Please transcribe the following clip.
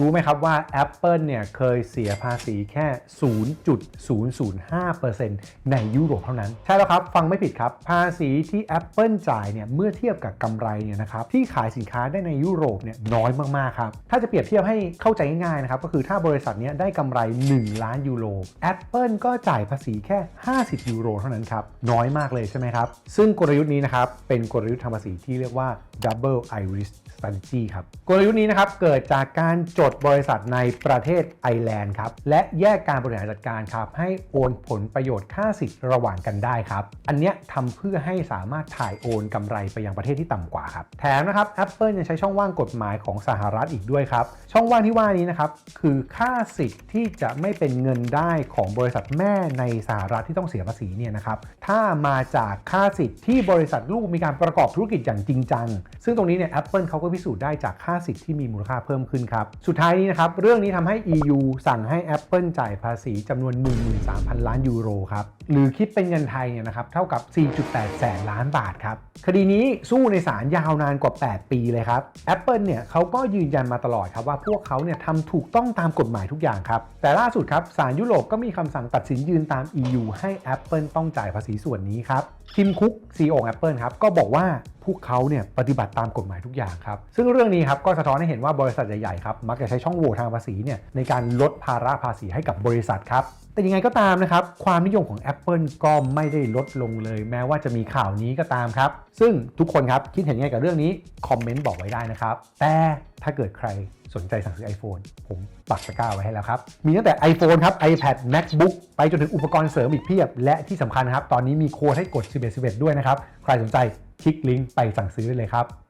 รู้ไหมครับว่า Apple เนี่ยเคยเสียภาษีแค่ 0.005%ในยุโรปเท่านั้น ใช่แล้วครับ ฟังไม่ผิดครับ ภาษีที่ Apple จ่ายเนี่ยเมื่อเทียบกับกำไรเนี่ยนะครับที่ขายสินค้าได้ในยุโรปเนี่ยน้อยมาก ๆ ครับ ถ้าจะเปรียบเทียบให้เข้าใจง่ายๆนะครับ ก็คือถ้าบริษัทเนี้ยได้กำไร 1 ล้านยูโร Apple ก็จ่ายภาษีแค่ 50 ยูโรเท่านั้นครับน้อยมากเลยใช่ไหมครับซึ่งกลยุทธ์นี้นะครับเป็นกลยุทธ์ทางภาษีที่เรียกว่า Double Iris strategy ครับกลยุทธ์นี้นะครับเกิดจากการจดบริษัทในประเทศไอร์แลนด์ครับ และแยกการบริหารจัดการครับ ให้โอนผลประโยชน์ค่าสิทธิ์ระหว่างกันได้ครับ อันเนี้ยทำเพื่อให้สามารถถ่ายโอนกำไรไปยังประเทศที่ต่ำกว่าครับ แถมนะครับ Apple ยังใช้ช่องว่างกฎหมายของสหรัฐอีกด้วยครับ ช่องว่างที่ว่านี้นะครับ คือค่าสิทธิ์ที่จะไม่เป็นเงินได้ของบริษัทแม่ในสหรัฐที่ต้องเสียภาษีเนี่ยนะครับ ถ้ามาจากค่าสิทธิ์ที่บริษัทลูกมีการประกอบธุรกิจอย่างจริงจัง ซึ่งตรงนี้เนี่ย Apple เขาก็พิสูจน์ได้จากค่าสิทธิ์ที่มีมูลค่าเพิ่มขึ้นครับสุดท้ายนี้นะครับ เรื่องนี้ทำให้ EU สั่งให้ Apple จ่ายภาษีจำนวน 13,000 ล้านยูโรครับ หรือคิดเป็นเงินไทยเนี่ยนะครับ เท่ากับ 4.8 แสนล้านบาทครับ คดีนี้สู้ในศาลยาวนานกว่า 8 ปีเลยครับ Apple เนี่ยเขาก็ยืนยันมาตลอดครับว่าพวกเขาเนี่ยทำถูกต้องตามกฎหมายทุกอย่างครับ แต่ล่าสุดครับศาลยุโรปก็มีคำสั่งตัดสินยืนตาม EU ให้ Apple ต้องจ่ายภาษีส่วนนี้ครับ ทิมคุก CEO ของ Apple ครับก็บอกว่าพวกเขาเนี่ยปฏิบัติตามกฎหมายทุกอย่างครับ ซึ่งเรื่องนี้ครับก็สะท้อนให้เห็นว่าบริษัทใหญ่ๆครับมักจะใช้ช่องโหว่ทางภาษีเนี่ยในการลดภาระภาษีให้กับบริษัทครับแต่ยังไงก็ตามนะครับความนิยมของ Apple ก็ไม่ได้ลดลงเลย แม้ว่าจะมีข่าวนี้ก็ตามครับ ซึ่งทุกคนครับคิดเห็นยังไงกับเรื่องนี้ คอมเมนต์บอกไว้ได้นะครับ แต่ถ้าเกิดใครสนใจสั่งซื้อ iPhone ผมปักตะกร้าไว้ให้แล้วครับ มีตั้งแต่ iPhone ครับ iPad MacBook ไปจนถึงอุปกรณ์เสริมอีกเพียบ และที่สำคัญครับ ตอนนี้มีโค้ดให้กด 11 11 ด้วยนะครับ ใครสนใจ คลิกลิงก์ไปสั่งซื้อได้เลยครับ